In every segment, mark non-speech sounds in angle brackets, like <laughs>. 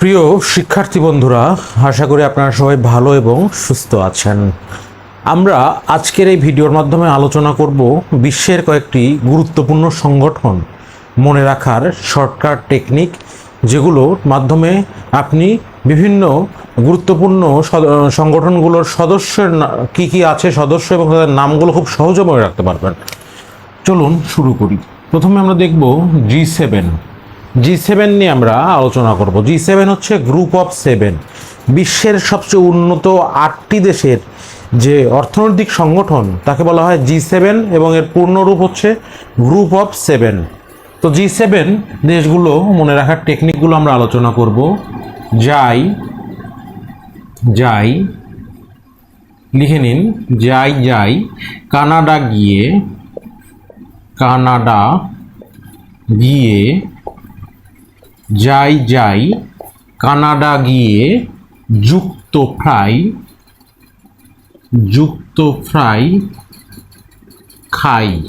প্রিয় শিক্ষার্থী বন্ধুরা, আশা করি আপনারা সবাই ভালো এবং সুস্থ আছেন। আমরা আজকের এই ভিডিওর মাধ্যমে আলোচনা করব বিশ্বের কয়েকটি গুরুত্বপূর্ণ সংগঠন। মনে রাখার শর্টকাট টেকনিক যেগুলোর মাধ্যমে আপনি বিভিন্ন গুরুত্বপূর্ণ সংগঠনগুলোর সদস্যের কি কি আছে সদস্য এবং তাদের নামগুলো খুব সহজে মনে রাখতে পারবেন। চলুন শুরু করি। প্রথমে আমরা দেখব জি সেভেন। জি সেভেন নিয়ে আমরা আলোচনা করব। জি সেভেন হচ্ছে গ্রুপ অফ সেভেন বিশ্বের সবচেয়ে উন্নত আটটি দেশের যে অর্থনৈতিক সংগঠন, তাকে বলা হয় জি সেভেন এবং এর পূর্ণরূপ হচ্ছে গ্রুপ অফ সেভেন তো জি সেভেন দেশগুলো মনে রাখার টেকনিকগুলো আমরা আলোচনা করব। যাই যাই, লিখে নিন। যাই যাই, কানাডা গিয়ে কানাডা গিয়ে যাই যাই কানাডা গিয়ে যুক্ত ফ্রাই যুক্ত ফ্রাই খাই।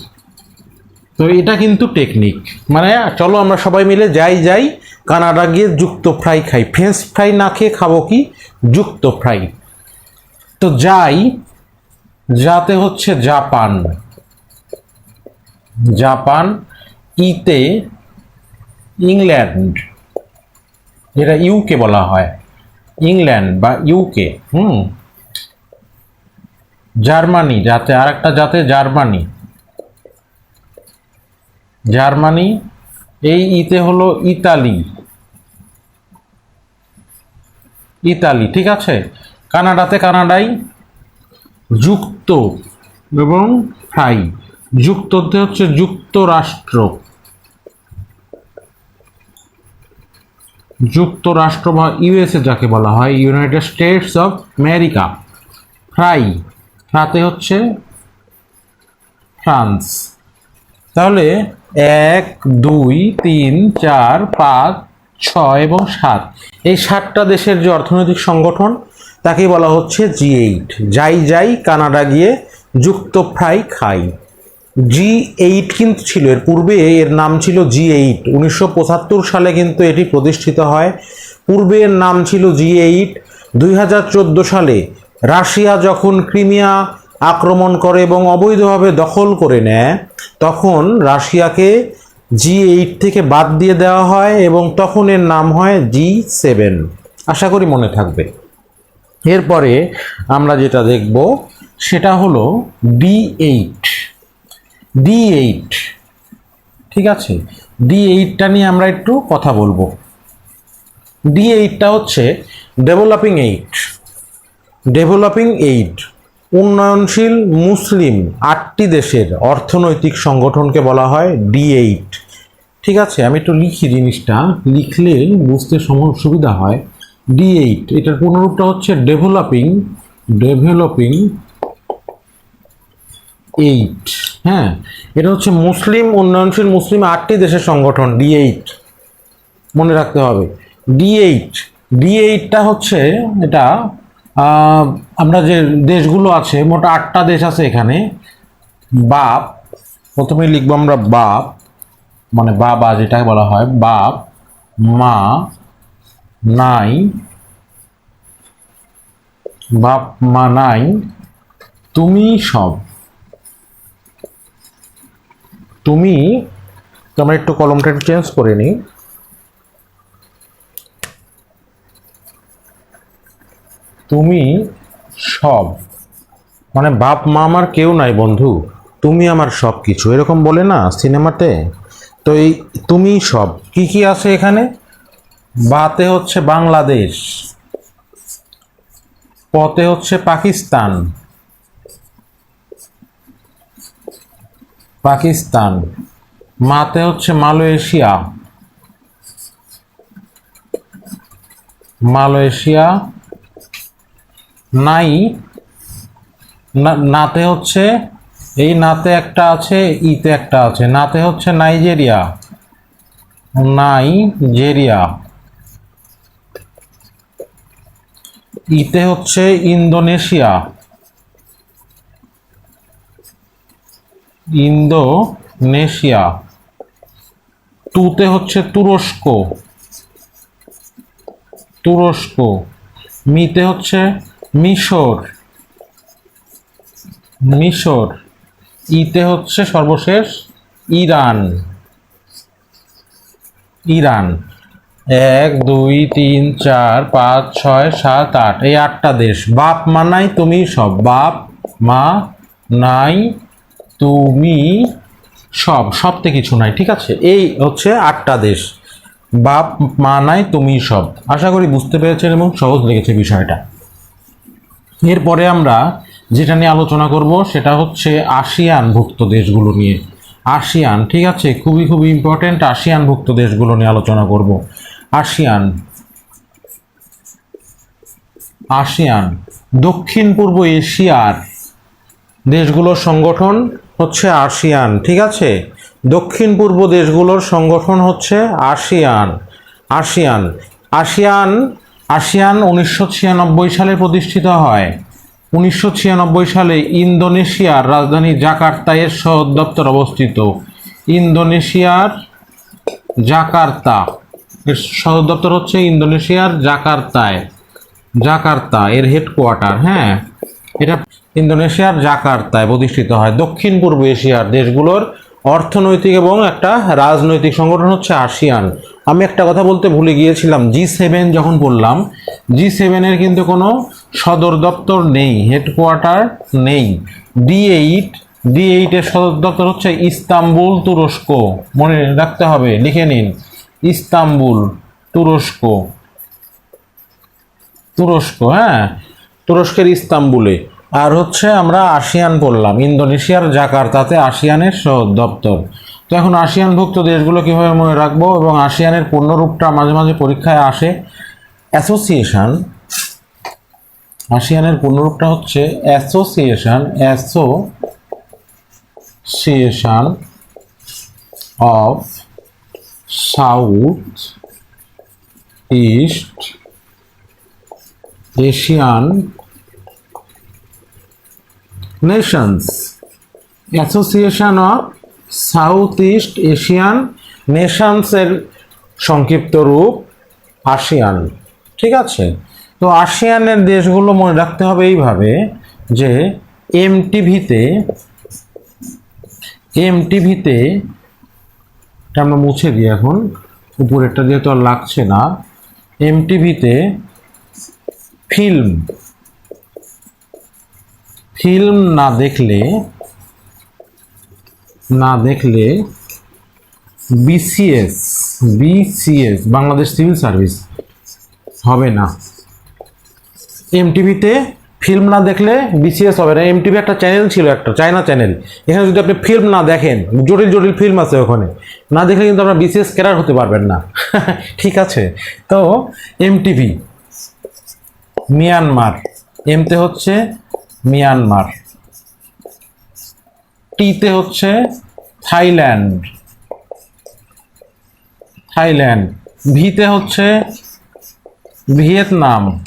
তো এটা কিন্তু টেকনিক। মানে চলো আমরা সবাই মিলে যাই যাই কানাডা গিয়ে যুক্ত ফ্রাই খাই। ফ্রেঞ্চ ফ্রাই না খেয়ে খাব কি? যুক্ত ফ্রাই। তো যাই, যাতে হচ্ছে জাপান। জাপান ইতে ইংল্যান্ড, যেটা ইউকে বলা হয়। ইংল্যান্ড বা ইউকে হুম? জার্মানি, যাতে আরেকটা যাতে জার্মানি। জার্মানি, এই ইতে হলো ইতালি। ইতালি, ঠিক আছে? কানাডাতে কানাডাই যুক্ত এবং ফ্রাই। যুক্ততে হচ্ছে যুক্তরাষ্ট্র। যুক্তরাষ্ট্র বা ইউএসএ যাকে বলা হয় ইউনাইটেড স্টেটস অফ আমেরিকা ফ্রাই তাতে হচ্ছে ফ্রান্স। তাহলে এক, দুই, তিন, চার, পাঁচ, ছয় এবং সাত। এই সাতটা দেশের যে অর্থনৈতিক সংগঠন তাকে বলা হচ্ছে জি এইট। যাই যাই কানাডা গিয়ে যুক্ত ফ্রাই খাই। জি এইট কিন্তু ছিল, এর পূর্বে এর নাম ছিল জি এইট উনিশশো পঁচাত্তর সালে কিন্তু এটি প্রতিষ্ঠিত হয়। পূর্বে এর নাম ছিল জি এইট দুই হাজার চোদ্দ সালে রাশিয়া যখন ক্রিমিয়া আক্রমণ করে এবং অবৈধভাবে দখল করে নেয়, তখন রাশিয়াকে জি এইট থেকে বাদ দিয়ে দেওয়া হয় এবং তখন এর নাম হয় জি সেভেন আশা করি মনে থাকবে। এরপরে আমরা যেটা দেখব, সেটা হলো ডি এইট ডি এইট ঠিক আছে? ডি এইটটা নিয়ে আমরা একটু কথা বলব। ডি এইটটা হচ্ছে ডেভেলপিং এইট ডেভেলপিং এইড উন্নয়নশীল মুসলিম আটটি দেশের অর্থনৈতিক সংগঠনকে বলা হয় ডি এইট ঠিক আছে? আমি একটু লিখি জিনিসটা। লিখলে বুঝতে সুবিধা হয়। ডি এইট এটার পুনরূপটা হচ্ছে ডেভেলপিং ডেভেলপিং এইট হ্যাঁ এটা হচ্ছে মুসলিম, উন্নয়নশীল মুসলিম আটটি দেশের সংগঠন ডি এইট মনে রাখতে হবে। ডি এইট ডি এইটটা হচ্ছে এটা আমরা যে দেশগুলো আছে, মোট আটটা দেশ আছে এখানে। বাপ, প্রথমে লিখব আমরা বাপ মানে বাবা যেটা বলা হয়, বাপ, মা, নাই, বাপ, মা, নাই, তুমি সব। তুমি আমরা একটু কলমটা একটু চেঞ্জ করে নিই। তুমি সব মানে বাপ, মা আমার কেউ নাই বন্ধু, তুমি আমার সব কিছু এরকম বলে না সিনেমাতে? তো এই তুমি সব, কি কি আছে এখানে? বাতে হচ্ছে বাংলাদেশ পতে হচ্ছে পাকিস্তান পাকিস্তান। মাতে হচ্ছে মালয়েশিয়া। মালয়েশিয়া নাই নাতে হচ্ছে, এই নাতে একটা আছে, ইতে একটা আছে। নাতে হচ্ছে নাইজেরিয়া। নাইজেরিয়া ইতে হচ্ছে ইন্দোনেশিয়া। ইন্দোনেশিয়া। টুতে হচ্ছে তুরস্ক। তুরস্ক। মিতে হচ্ছে মিশর। মিশর। ইতে হচ্ছে সর্বশেষ ইরান। ইরান। এক, দুই, তিন, চার, পাঁচ, ছয়, সাত, আট, এই আটটা দেশ। বাপ মানাই তুমি সব। বাপ মা নাই তুমি সব, সবতে কিছু নাই, ঠিক আছে? এই হচ্ছে আটটা দেশ। বাপ, মা নাই, তুমি সব। আশা করি বুঝতে পেরেছেন এবং সহজ লেগেছে বিষয়টা। এরপরে আমরা যেটা নিয়ে আলোচনা করব, সেটা হচ্ছে আসিয়ানভুক্ত দেশগুলো নিয়ে। আসিয়ান, ঠিক আছে? খুবই খুবই ইম্পর্টেন্ট আসিয়ানভুক্ত দেশগুলো নিয়ে আলোচনা করব। আসিয়ান। আসিয়ান দক্ষিণ পূর্ব এশিয়ার দেশগুলোর সংগঠন হচ্ছে আসিয়ান, ঠিক আছে? দক্ষিণ পূর্ব দেশগুলোর সংগঠন হচ্ছে আসিয়ান আসিয়ান। আসিয়ান আসিয়ান উনিশশো ছিয়ানব্বই সালে প্রতিষ্ঠিত হয়। উনিশশো ছিয়ানব্বই সালে ইন্দোনেশিয়ার রাজধানী জাকার্তায় এর সদর দপ্তর অবস্থিত। ইন্দোনেশিয়ার জাকার্তা, এর সদর দপ্তর হচ্ছে ইন্দোনেশিয়ার জাকার্তায়। জাকার্তা, এর হেডকোয়ার্টার হ্যাঁ? এটা ইন্দোনেশিয়ার জাকার্তায় প্রতিষ্ঠিত হয়। দক্ষিণ পূর্ব এশিয়ার দেশগুলোর অর্থনৈতিক এবং একটা রাজনৈতিক সংগঠন হচ্ছে আসিয়ান। আমি একটা কথা বলতে ভুলে গিয়েছিলাম, জি সেভেন যখন বললাম জি সেভেনের কিন্তু কোনো সদর দপ্তর নেই, হেডকোয়ার্টার নেই। ডি এইট, ডি এইটের সদর দপ্তর হচ্ছে ইস্তাম্বুল তুরস্ক। মনে রাখতে হবে, লিখে নিন, ইস্তাম্বুল তুরস্ক। তুরস্ক হ্যাঁ? তুরস্কের ইস্তাম্বুলে। আর হচ্ছে আমরা আসিয়ান বললাম, ইন্দোনেশিয়ার জাকার্তাতে আসিয়ানের সদর দপ্তর। তো এখন আসিয়ানভুক্ত দেশগুলো কীভাবে মনে রাখব এবং আসিয়ানের পূর্ণরূপটা মাঝে মাঝে পরীক্ষায় আসে? অ্যাসোসিয়েশন, আসিয়ানের পূর্ণরূপটা হচ্ছে association association of south east Asian nations association of south east Asian নেশনসের সংক্ষিপ্ত রূপ আসিয়ান, ঠিক আছে? তো আসিয়ানের দেশগুলো মনে রাখতে হবে এইভাবে যে এমটিভিতে এমটিভিতে, এটা আমরা মুছে দিই এখন, উপরেরটা যেহেতু আর লাগছে না, এমটিভিতে ফিল্ম। ফিল্ম না দেখলে না দেখলে BCS BCS Bangladesh civil service হবে না। এমটিভিতে ফিল্ম না দেখলে বিসিএস হবে না। এমটিভি একটা চ্যানেল ছিল একটা চায়না চ্যানেল এখানে যদি আপনি ফিল্ম না দেখেন, জটিল জটিল ফিল্ম আছে ওখানে। না দেখলে কিন্তু আপনার বিসিএস ক্যারার হতে পারবেন না। <laughs> ঠিক আছে। তো এমটিভি মিয়ানমার। এমতে হচ্ছে মিয়ানমার। টিতে হচ্ছে থাইল্যান্ড। থাইল্যান্ড। ভিতে হচ্ছে ভিয়েতনাম।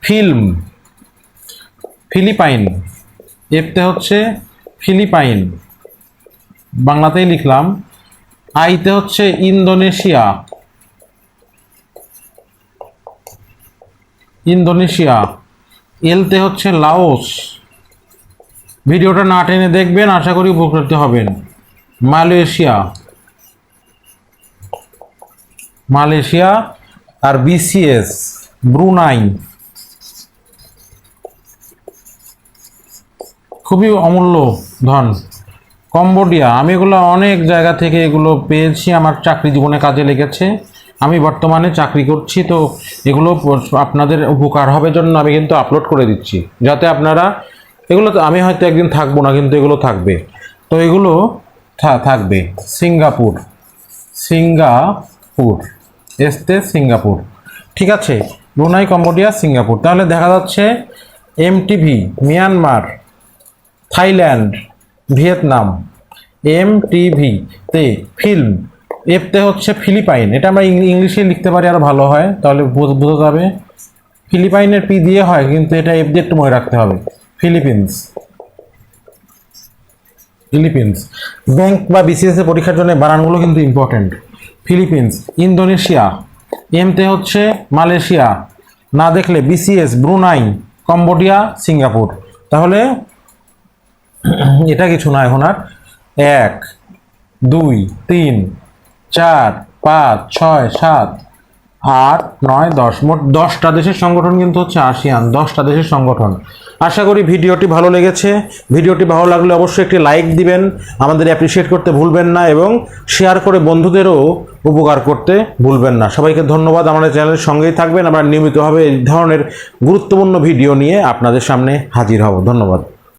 ফিল্ম। ফিলিপাইন। এফতে হচ্ছে ফিলিপাইন। বাংলাতেই লিখলাম। আইতে হচ্ছে ইন্দোনেশিয়া। ইন্দোনেশিয়া। এলতে হচ্ছে লাওস। ভিডিওটা না টেনে দেখবেন, আশা করি উপকৃত হবেন। মালয়েশিয়া। মালয়েশিয়া আর বিসিএস, ব্রুনাই। খুবই অমূল্য ধন। কম্বোডিয়া, আমি এগুলো অনেক জায়গা থেকে এগুলো পেয়েছি, আমার চাকরি জীবনে কাজে লেগেছে। আমি বর্তমানে চাকরি করছি, তো এগুলো আপনাদের উপকার হবে জন্য আমি কিন্তু আপলোড করে দিচ্ছি। যাতে আপনারা, এগুলো তো আমি হয়তো একদিন থাকব না, কিন্তু এগুলো থাকবে। তো এগুলো থাকবে। সিঙ্গাপুর। সিঙ্গাপুর। এসতে সিঙ্গাপুর। ঠিক আছে, ব্রুনাই, কম্বোডিয়া, সিঙ্গাপুর। তাহলে দেখা যাচ্ছে MTV, Myanmar, Thailand, Vietnam. M TV তে ফিল্ম এফতে হচ্ছে ফিলিপাইন। এটা আমরা ইংলিশে লিখতে পারি আরও ভালো হয়, তাহলে বোঝ- যাবে। ফিলিপাইনের পি দিয়ে হয়, কিন্তু এটা এফ দিয়ে একটু মনে রাখতে হবে। ফিলিপিন্স। ফিলিপিন্স। ব্যাংক বা বিসিএস পরীক্ষার জন্য বানানগুলো কিন্তু ইম্পর্টেন্ট ফিলিপিন্স, ইন্দোনেশিয়া। এমতে হচ্ছে মালয়েশিয়া। না দেখলে বিসিএস, ব্রুনাই, কম্বোডিয়া, সিঙ্গাপুর। তাহলে <clears throat> এটা কিছু না এখন আর। এক, দুই, তিন চার, পাঁচ, ছয়, সাত, আট, নয়, দশ। মোট দশটা দেশের সংগঠন কিন্তু হচ্ছে আসিয়ান, দশটা দেশের সংগঠন। আশা করি ভিডিওটি ভালো লেগেছে। ভিডিওটি ভালো লাগলে অবশ্যই একটি লাইক দিবেন, আমাদের অ্যাপ্রিসিয়েট করতে ভুলবেন না এবং শেয়ার করে বন্ধুদেরও উপকার করতে ভুলবেন না। সবাইকে ধন্যবাদ, আমাদের চ্যানেলের সঙ্গেই থাকবেন। আমরা নিয়মিতভাবে এই ধরনের গুরুত্বপূর্ণ ভিডিও নিয়ে আপনাদের সামনে হাজির হব। ধন্যবাদ।